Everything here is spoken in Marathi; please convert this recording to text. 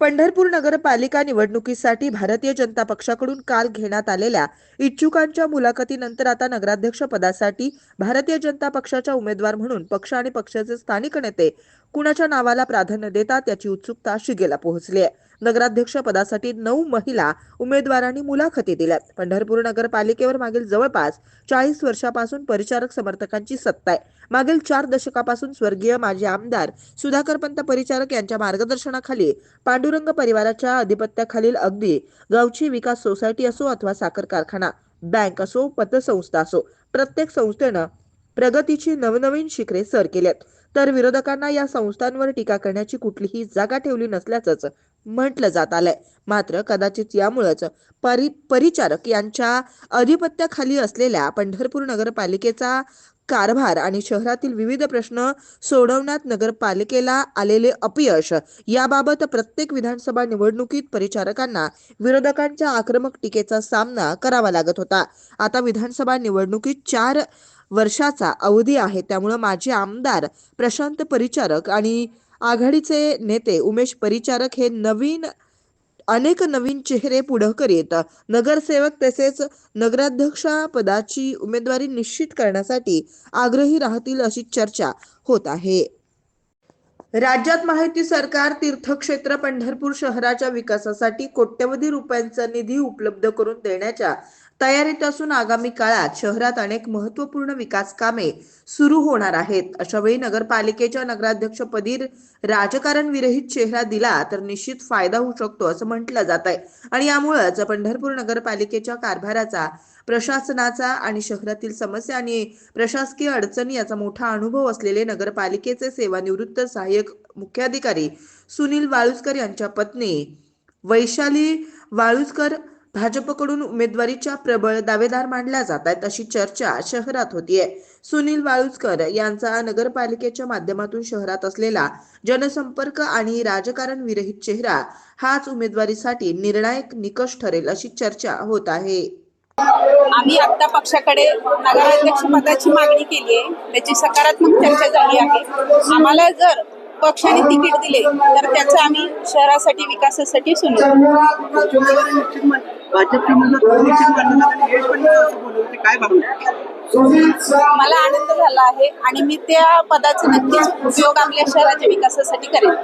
पंढरपूर नगरपालिका निवडणुकीसाठी भारतीय जनता पक्षाकडून काल घेण्यात आलेल्या इच्छुकांच्या मुलाखतीनंतर आता नगराध्यक्ष पदासाठी भारतीय जनता पक्षाच्या उमेदवार म्हणून पक्ष आणि पक्षाचे स्थानिक नेते कुणाच्या नावाला प्राधान्य देतात याची उत्सुकता शिगेला पोहोचली आहे. नगराध्यक्ष पदासाठी नऊ महिला उमेदवारांनी मुलाखती दिल्यात. पंढरपूर नगरपालिकेवर मागील जवळपास चाळीस वर्षापासून परिचारक समर्थकांची सत्ता आहे. मागील चार दशकापासून स्वर्गीय माजी आमदार सुधाकरपंत परिचारक यांच्या मार्गदर्शनाखाली पांडुरंग परिवाराच्या अधिपत्याखालील अगदी गावची विकास सोसायटी असो अथवा साखर कारखाना बँक असो पतसंस्था असो प्रत्येक संस्थेनं प्रगतीची नवनवीन शिखरे सर केल्यात. तर विरोधकांना या संस्थांवर टीका करण्याची कुठलीही जागा ठेवली नसल्याचंच म्हटलं जात आलंय. मात्र कदाचित यामुळेच परि परिचारक यांच्या अधिपत्याखाली असलेल्या पंढरपूर नगरपालिकेचा कारभार आणि शहरातील विविध प्रश्न सोडवण्यात नगरपालिकेला आलेले अपयश याबाबत प्रत्येक विधानसभा निवडणुकीत परिचारकांना विरोधकांच्या आक्रमक टीकेचा सामना करावा लागत होता. आता विधानसभा निवडणुकीत चार वर्षाचा अवधी आहे त्यामुळं माजी आमदार प्रशांत परिचारक आणि आघाडीचे नेते उमेश परिचारक हे नवीन अनेक नवीन चेहरे पुढं येत नगरसेवक तसेच नगराध्यक्षा पदाची उमेदवारी निश्चित करण्यासाठी आग्रही राहतील अशी चर्चा होत आहे. राज्यात माहिती सरकार तीर्थक्षेत्र पंढरपूर शहराच्या विकासासाठी कोट्यवधी रुपयांचा निधी उपलब्ध करून देण्याच्या तयारीत असून आगामी काळात शहरात अनेक महत्त्वपूर्ण विकास कामे सुरू होणार आहेत. अशा वेळी नगरपालिकेच्या नगराध्यक्षपदी राजकारण विरहित चेहरा दिला तर निश्चित फायदा होऊ शकतो असं म्हटलं जात आहे आणि यामुळेच पंढरपूर नगरपालिकेच्या कारभाराचा प्रशासनाचा आणि शहरातील समस्या आणि प्रशासकीय अडचणी याचा मोठा अनुभव असलेले नगरपालिकेचे सेवानिवृत्त सहाय्यक मुख्याधिकारी सुनील वाळुसकर यांच्या पत्नी वैशाली वाळुसकर भाजपकडून उमेदवारीच्या प्रबळ दावेदार मानल्या जात आहेत अशी चर्चा शहरात होतीये. सुनील वाळुजकर यांचा नगरपालिकेच्या माध्यमातून शहरात असलेला जनसंपर्क आणि राजकारण विरहित चेहरा हाच उमेदवारीसाठी निर्णायक निकष ठरेल अशी चर्चा होत आहे. आम्ही आता पक्षाकडे नगराध्यक्ष पदाची मागणी केली आहे. त्याची सकारात्मक चर्चा झाली आहे. आम्हाला जर पक्षाने तिकीट दिले तर त्याचा आम्ही शहरासाठी विकासासाठी सुरू मला आनंद झाला आहे आणि मी त्या पदाचा नक्कीच उपयोग आपल्या शहराच्या विकासासाठी करेन.